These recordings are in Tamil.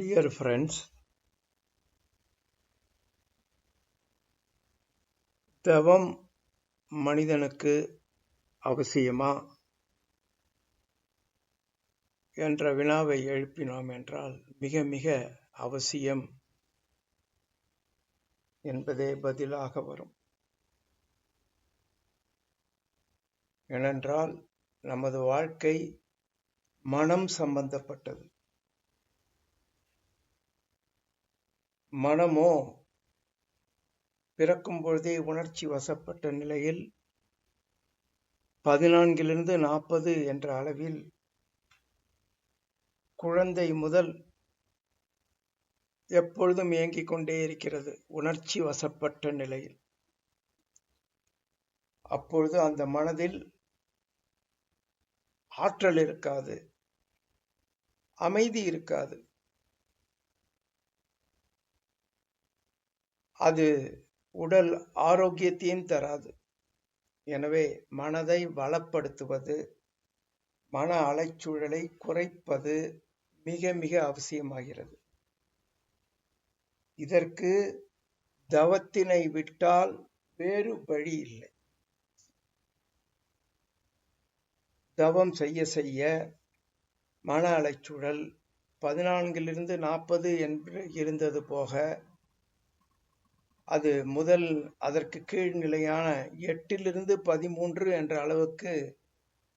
Dear friends, தவம் மனிதனுக்கு அவசியமா என்ற வினாவை எழுப்பினோம் என்றால் மிக மிக அவசியம் என்பதே பதிலாக வரும். ஏனென்றால் நமது வாழ்க்கை மனம் சம்பந்தப்பட்டது. மனமோ? பிறக்கும் பொழுதே உணர்ச்சி வசப்பட்ட நிலையில் பதினான்கிலிருந்து நாற்பது என்ற அளவில் குழந்தை முதல் எப்பொழுதும் இயங்கிக் கொண்டே இருக்கிறது உணர்ச்சி வசப்பட்ட நிலையில். அப்பொழுது அந்த மனதில் ஆற்றல் இருக்காது அமைதி இருக்காது. அது உடல் ஆரோக்கியத்தையும் தராது. எனவே மனதை வளப்படுத்துவது மன அலைச்சூழலை குறைப்பது மிக மிக அவசியமாகிறது. இதற்கு தவத்தினை விட்டால் வேறு வழி இல்லை. தவம் செய்ய செய்ய மன அலைச்சூழல் பதினான்கிலிருந்து நாற்பது என்று இருந்தது போக அது முதல் அதற்கு கீழ் நிலையான எட்டிலிருந்து பதிமூன்று என்ற அளவுக்கு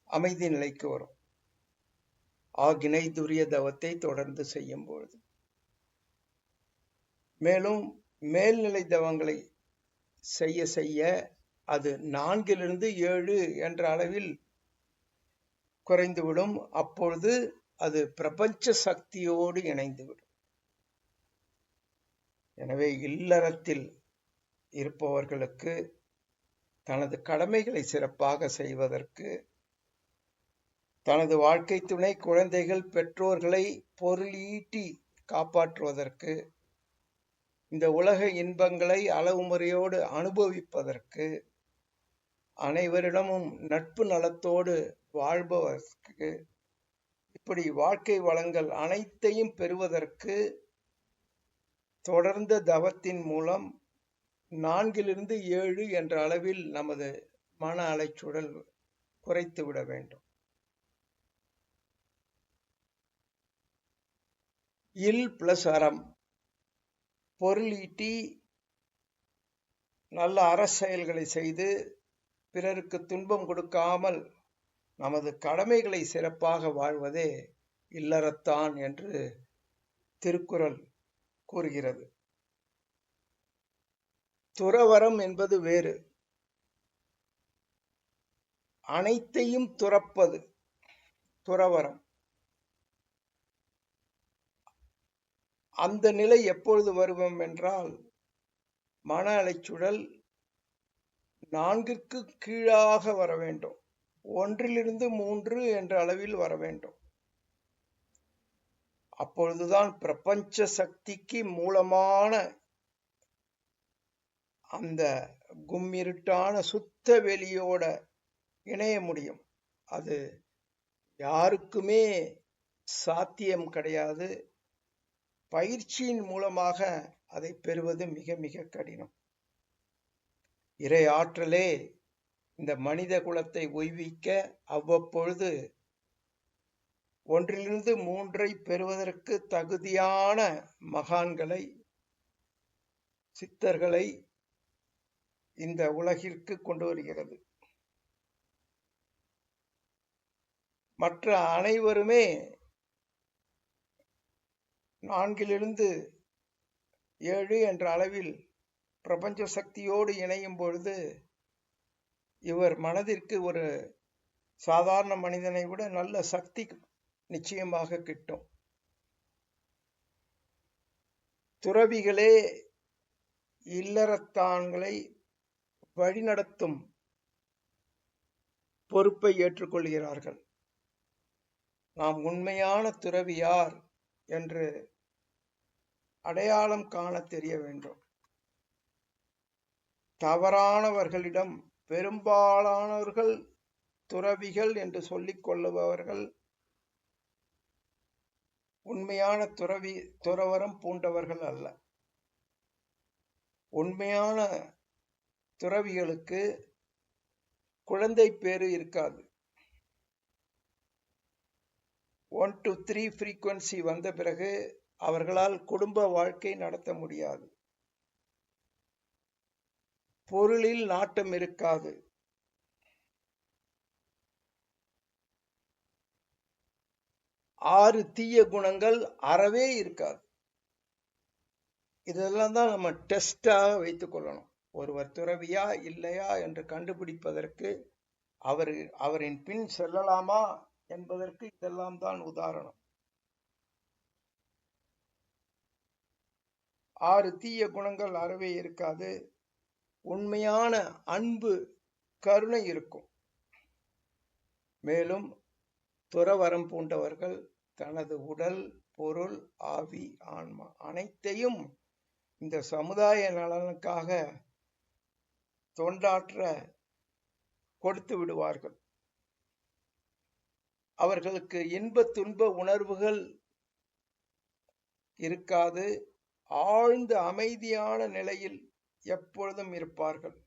அமைதி நிலைக்கு வரும். ஆகினை துரிய தவத்தை தொடர்ந்து செய்யும் பொழுது. மேலும் மேல்நிலை தவங்களை செய்ய செய்ய அது நான்கிலிருந்து ஏழு என்ற அளவில் குறைந்துவிடும். அப்பொழுது அது பிரபஞ்ச சக்தியோடு இணைந்துவிடும். எனவே இல்லறத்தில் இருப்பவர்களுக்கு தனது கடமைகளை சிறப்பாக செய்வதற்கு தனது வாழ்க்கை துணை குழந்தைகள் பெற்றோர்களை பொருளீட்டி காப்பாற்றுவதற்கு இந்த உலக இன்பங்களை அளவு முறையோடு அனுபவிப்பதற்கு அனைவரிடமும் நட்பு நலத்தோடு வாழ்பவர்க்கு இப்படி வாழ்க்கை வளங்கள் அனைத்தையும் பெறுவதற்கு தொடர்ந்த தவத்தின் மூலம் நான்கிலிருந்து ஏழு என்ற அளவில் நமது மன அலைச்சூழல் குறைத்து விட வேண்டும். இல் பிளஸ் அறம். பொருள் ஈட்டி நல்ல அறச்செயல்களை செய்து பிறருக்கு துன்பம் கொடுக்காமல் நமது கடமைகளை சிறப்பாக வாழ்வதே இல்லறத்தான் என்று திருக்குறள் கூறுகிறது. துறவரம் என்பது வேறு. அனைத்தையும் துறப்பது துறவரம். அந்த நிலை எப்பொழுது வருவோம் என்றால் மன அலைச்சுழல் நான்கிற்கு கீழாக வர வேண்டும். ஒன்றிலிருந்து மூன்று என்ற அளவில் வர வேண்டும். அப்பொழுதுதான் பிரபஞ்ச சக்திக்கு மூலமான அந்த கும்மிருட்டான சுத்த வெளியோட இணைய முடியும். அது யாருக்குமே சாத்தியம் கிடையாது. பயிற்சியின் மூலமாக அதை பெறுவது மிக மிக கடினம். இறை ஆற்றலே இந்த மனித குலத்தை ஒய்விக்க அவ்வப்பொழுது ஒன்றிலிருந்து மூன்றை பெறுவதற்கு தகுதியான மகான்களை சித்தர்களை இந்த உலகிற்கு கொண்டு வருகிறது. மற்ற அனைவருமே நான்கிலிருந்து ஏழு என்ற அளவில் பிரபஞ்ச சக்தியோடு இணையும் பொழுது இவர் மனதிற்கு ஒரு சாதாரண மனிதனை விட நல்ல சக்தி நிச்சயமாக கிட்டும். துறவிகளே இல்லறத்தான்களை வழிநடத்தும் பொறுப்பை ஏற்றுக்கொள்கிறார்கள். நாம் உண்மையான துறவி யார் என்று அடையாளம் காண தெரிய வேண்டும். தவறானவர்களிடம் பெரும்பாலானவர்கள் துறவிகள் என்று சொல்லிக் கொள்ளுபவர்கள் உண்மையான துறவி துறவரம் பூண்டவர்கள் அல்ல. உண்மையான துறவிகளுக்கு குழந்தை பேரு இருக்காது. ஒன் டு த்ரீ ஃப்ரீக்வன்சி வந்த பிறகு அவர்களால் குடும்ப வாழ்க்கை நடத்த முடியாது. பொருளில் நாட்டம் இருக்காது. ஆறு தீய குணங்கள் அறவே இருக்காது. இதெல்லாம் தான் நம்ம டெஸ்டாக வைத்துக் கொள்ளணும். ஒருவர் துறவியா இல்லையா என்று கண்டுபிடிப்பதற்கு அவர் அவரின் பின் செல்லலாமா என்பதற்கு இதெல்லாம் தான் உதாரணம். ஆறு தீய குணங்கள் அறவே இருக்காது. உண்மையான அன்பு கருணை இருக்கும். மேலும் துறவரம் பூண்டவர்கள் தனது உடல் பொருள் ஆவி ஆன்மா அனைத்தையும் இந்த சமுதாய நலனுக்காக தொண்டாற்ற கொடுத்து விடுவார்கள். அவர்களுக்கு இன்ப துன்ப உணர்வுகள் இருக்காது. ஆழ்ந்த அமைதியான நிலையில் எப்பொழுதும் இருப்பார்கள்.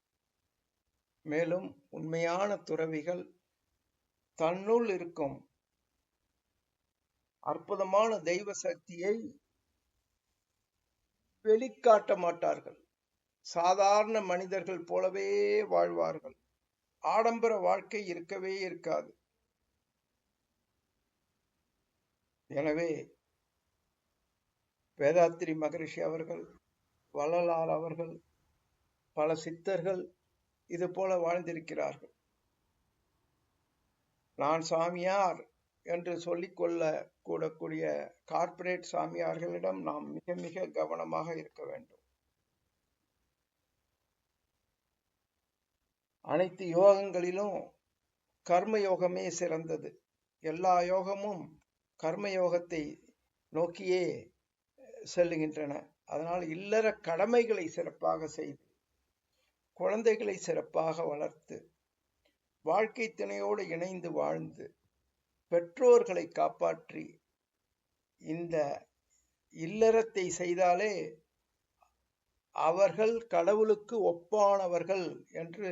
மேலும் உண்மையான துறவிகள் தன்னுள் இருக்கும் அற்புதமான தெய்வ சக்தியை வெளிக்காட்ட மாட்டார்கள். சாதாரண மனிதர்கள் போலவே வாழ்வார்கள். ஆடம்பர வாழ்க்கை இருக்கவே இருக்காது. எனவே வேதாத்திரி மகரிஷி அவர்கள் வள்ளலார் அவர்கள் பல சித்தர்கள் இது போல வாழ்ந்திருக்கிறார்கள். நான் சாமியார் என்று சொல்லிக்கொள்ள கூடக்கூடிய கார்ப்பரேட் சாமியார்களிடம் நாம் மிக மிக கவனமாக இருக்க வேண்டும். அனைத்து யோகங்களிலும் கர்ம யோகமே சிறந்தது. எல்லா யோகமும் கர்ம யோகத்தை நோக்கியே செல்லுகின்றன. அதனால் இல்லற கடமைகளை சிறப்பாக செய்து குழந்தைகளை சிறப்பாக வளர்த்து வாழ்க்கை துணையோடு இணைந்து வாழ்ந்து பெற்றோர்களை காப்பாற்றி இந்த இல்லறத்தை செய்தாலே அவர்கள் கடவுளுக்கு ஒப்பானவர்கள் என்று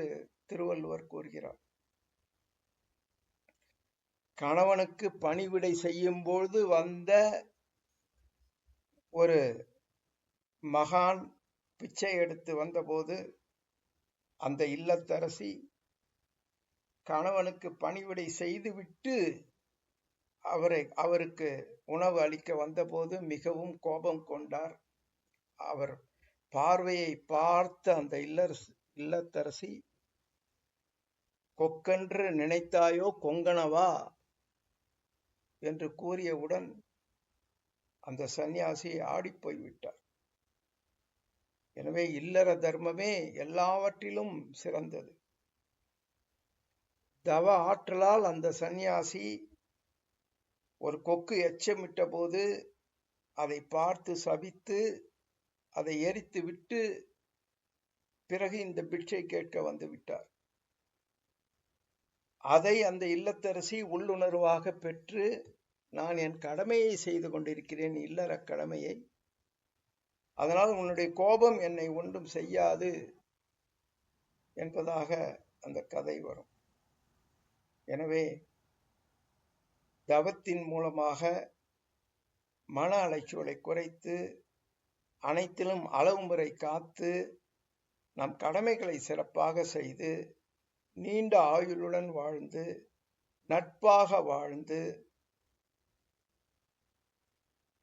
திருவள்ளுவர் கூறுகிறார். கணவனுக்கு பணிவிடை செய்யும் பொழுது வந்த ஒரு மகான் பிச்சை எடுத்து வந்தபோது அந்த இல்லத்தரசி கணவனுக்கு பணிவிடை செய்துவிட்டு அவரை அவருக்கு உணவு அளிக்க வந்தபோது மிகவும் கோபம் கொண்டார். அவர் பார்வையை பார்த்த அந்த இல்லரசு இல்லத்தரசி கொக்கென்று நினைத்தாயோ கொங்கனவா? என்று கூறியவுடன் அந்த சந்நியாசி ஆடிப்போய் விட்டார் எனவே இல்லற தர்மமே எல்லாவற்றிலும் சிறந்தது. தவ ஆற்றலால் அந்த சந்நியாசி ஒரு கொக்கு எச்சமிட்ட போது அதை பார்த்து சபித்து அதை எரித்து விட்டு பிறகு இந்த பிட்சை கேட்க வந்து விட்டார். அதை அந்த இல்லத்தரசி உள்ளுணர்வாக பெற்று நான் என் கடமையை செய்து கொண்டிருக்கிறேன் இல்லற கடமையை. அதனால் உன்னுடைய கோபம் என்னை ஒன்றும் செய்யாது என்பதாக அந்த கதை வரும். எனவே தவத்தின் மூலமாக மன அலைச்சலை குறைத்து அனைத்திலும் அளவு முறை காத்து நம் கடமைகளை சிறப்பாக செய்து நீண்ட ஆயுளுடன் வாழ்ந்து நட்பாக வாழ்ந்து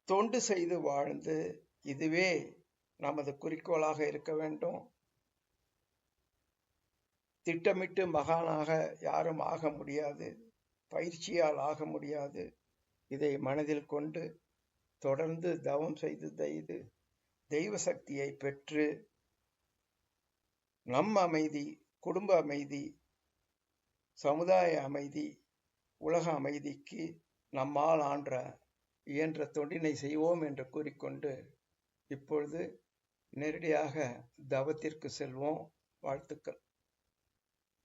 தொண்டு செய்து வாழ்ந்து இதுவே நமது குறிக்கோளாக இருக்க வேண்டும். திட்டமிட்டு மகானாக யாரும் ஆக முடியாது. பயிற்சியால் ஆக முடியாது. இதை மனதில் கொண்டு தொடர்ந்து தவம் செய்து செய்து தெய்வ சக்தியை பெற்று நம் அமைதி குடும்ப அமைதி சமுதாய அமைதி உலக அமைதிக்கு நம்மால் ஆன்ற இயன்ற தொண்டினை செய்வோம் என்று கூறிக்கொண்டு இப்பொழுது நேரடியாக தவத்திற்கு செல்வோம். வாழ்த்துக்கள்.